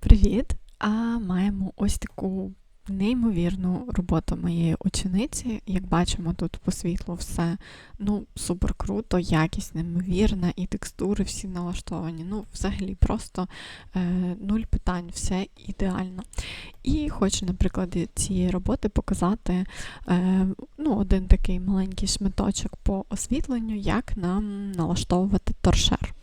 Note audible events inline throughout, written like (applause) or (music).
Привіт! А маємо ось таку неймовірну роботу моєї учениці. Як бачимо, тут по світлу все ну, супер круто, якість неймовірна, і текстури всі налаштовані. Ну, взагалі, просто е, нуль питань, все ідеально. І хочу на прикладі цієї роботи показати е, ну, один такий маленький шматочок по освітленню, як нам налаштовувати торшер.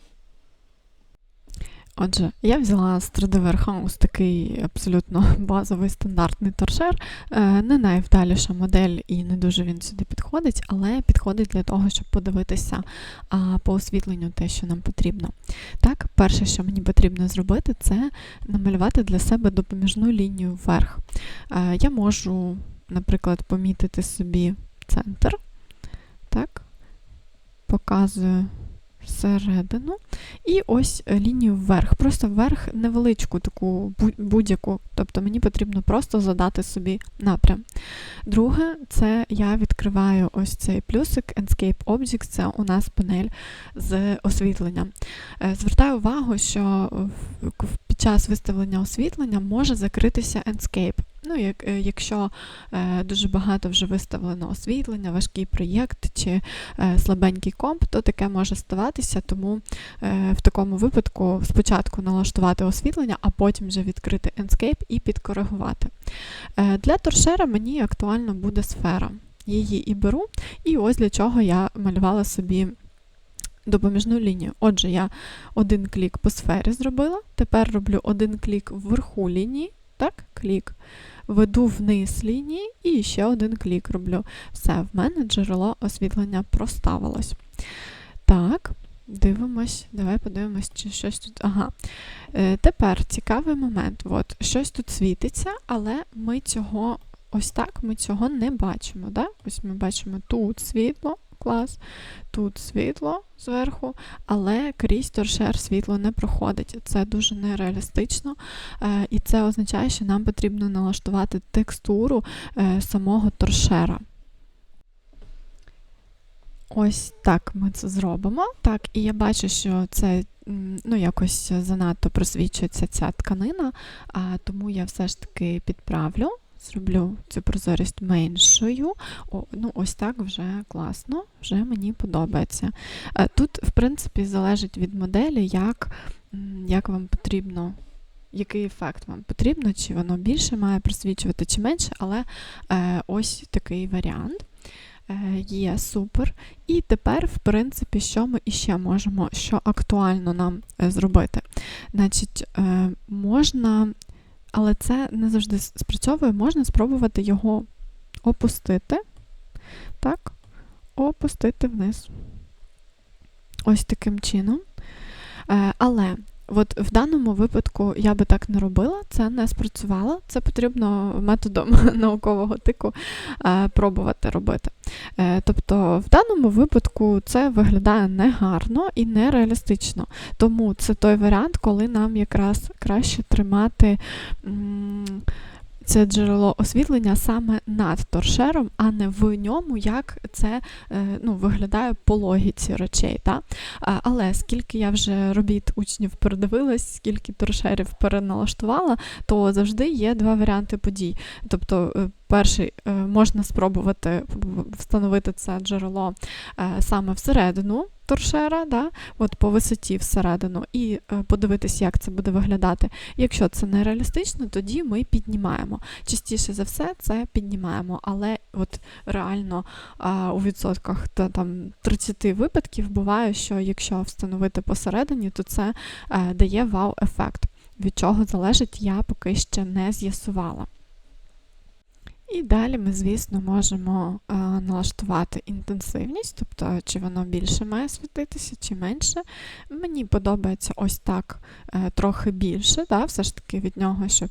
Отже, я взяла з 3D Warehouse такий абсолютно (laughs) базовий стандартний торшер. Е, Не найвдаліша модель і не дуже він сюди підходить, але підходить для того, щоб подивитися по освітленню те, що нам потрібно. Так, перше, що мені потрібно зробити, це намалювати для себе допоміжну лінію вверх. Е, я можу, наприклад, помітити собі центр. Так, показую всередину. І ось е, лінію вверх. Просто вверх невеличку, таку будь-яку. Тобто мені потрібно просто задати собі напрям. Друге, це я відкриваю ось цей плюсик Enscape Objects, це у нас панель з освітленням. Е, звертаю увагу, що під час виставлення освітлення може закритися Enscape. Ну, як, е, Якщо е, дуже багато вже виставлено освітлення, важкий проєкт чи е, слабенький комп, то таке може ставатися, тому в такому випадку спочатку налаштувати освітлення, а потім вже відкрити Enscape і підкоригувати. Для торшера мені актуально буде сфера. Її і беру, і ось для чого я малювала собі. Допоміжну лінію. Отже, я один клік по сфері зробила, тепер роблю один клік вверху лінії, так, клік, веду вниз лінії і ще один клік роблю. Все, в мене джерело освітлення проставилось. Так, дивимось, давай подивимось, чи щось тут. Ага. Е, Тепер цікавий момент. От, Щось тут світиться, але ми цього ось так ми цього не бачимо. Да? Ось ми бачимо тут світло клас, тут світло зверху, але крізь торшер світло не проходить. Це дуже нереалістично, е, і це означає, що нам потрібно налаштувати текстуру е, самого торшера. Ось так ми це зробимо. Так, І я бачу, що це ну, якось занадто просвічується ця тканина, тому я все ж таки підправлю зроблю цю прозорість меншою. О, ну Ось так вже класно, вже мені подобається. Е, тут, в принципі, залежить від моделі, як, як вам потрібно. Який ефект вам потрібно, чи воно більше має просвічувати, чи менше, але е, ось такий варіант е, є супер. І тепер, в принципі, що ми іще можемо, що актуально нам е, зробити? Значить, е, можна але це не завжди спрацьовує, можна спробувати його опустити. Так, опустити вниз. Ось таким чином. Е, але От в даному випадку я би так не робила, це не спрацювало. Це потрібно методом (laughs) наукового тику е, пробувати робити. Е, тобто, в даному випадку це виглядає негарно і нереалістично. Тому це той варіант, коли нам якраз краще тримати. Це джерело освітлення саме над торшером, а не в ньому, як це е, ну, виглядає по логіці речей. Та? Але скільки я вже робіт учнів передивилась, скільки торшерів переналаштувала, то завжди є два варіанти подій. Тобто е, Перший е, можна спробувати встановити це джерело саме всередину торшера, да, от по висоті всередину, і е, подивитися, як це буде виглядати. Якщо це не реалістично, тоді ми піднімаємо. Частіше за все, це піднімаємо, але от реально у відсотках та, там 30 випадків буває, що якщо встановити посередині, то це дає вау-ефект. Від чого залежить, я поки ще не з'ясувала. І далі ми, звісно, можемо а, налаштувати інтенсивність, тобто чи воно більше має світитися, чи менше. Мені подобається ось так е, трохи більше, да, все ж таки від нього, щоб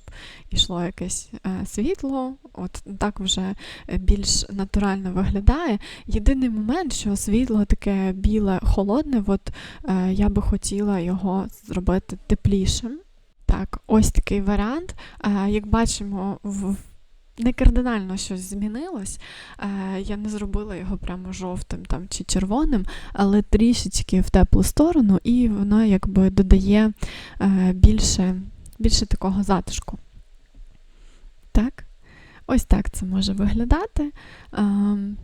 йшло якесь е, світло, от так вже більш натурально виглядає. Єдиний момент, що світло таке біле, холодне, от е, я би хотіла його зробити теплішим. Так, ось такий варіант. Як бачимо, в не кардинально щось змінилось. Е, я не зробила його прямо жовтим там, чи червоним, але трішечки в теплу сторону, і воно якби додає е, більше більше такого затишку. Так, ось так це може виглядати. Ем,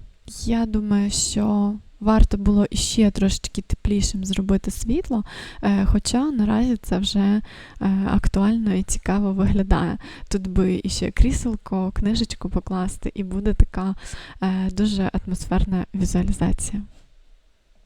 я думаю, що варто було іще трошечки теплішим зробити світло, е, хоча наразі це вже е, актуально і цікаво виглядає. Тут би іще кріселко, книжечку покласти, і буде така е, дуже атмосферна візуалізація.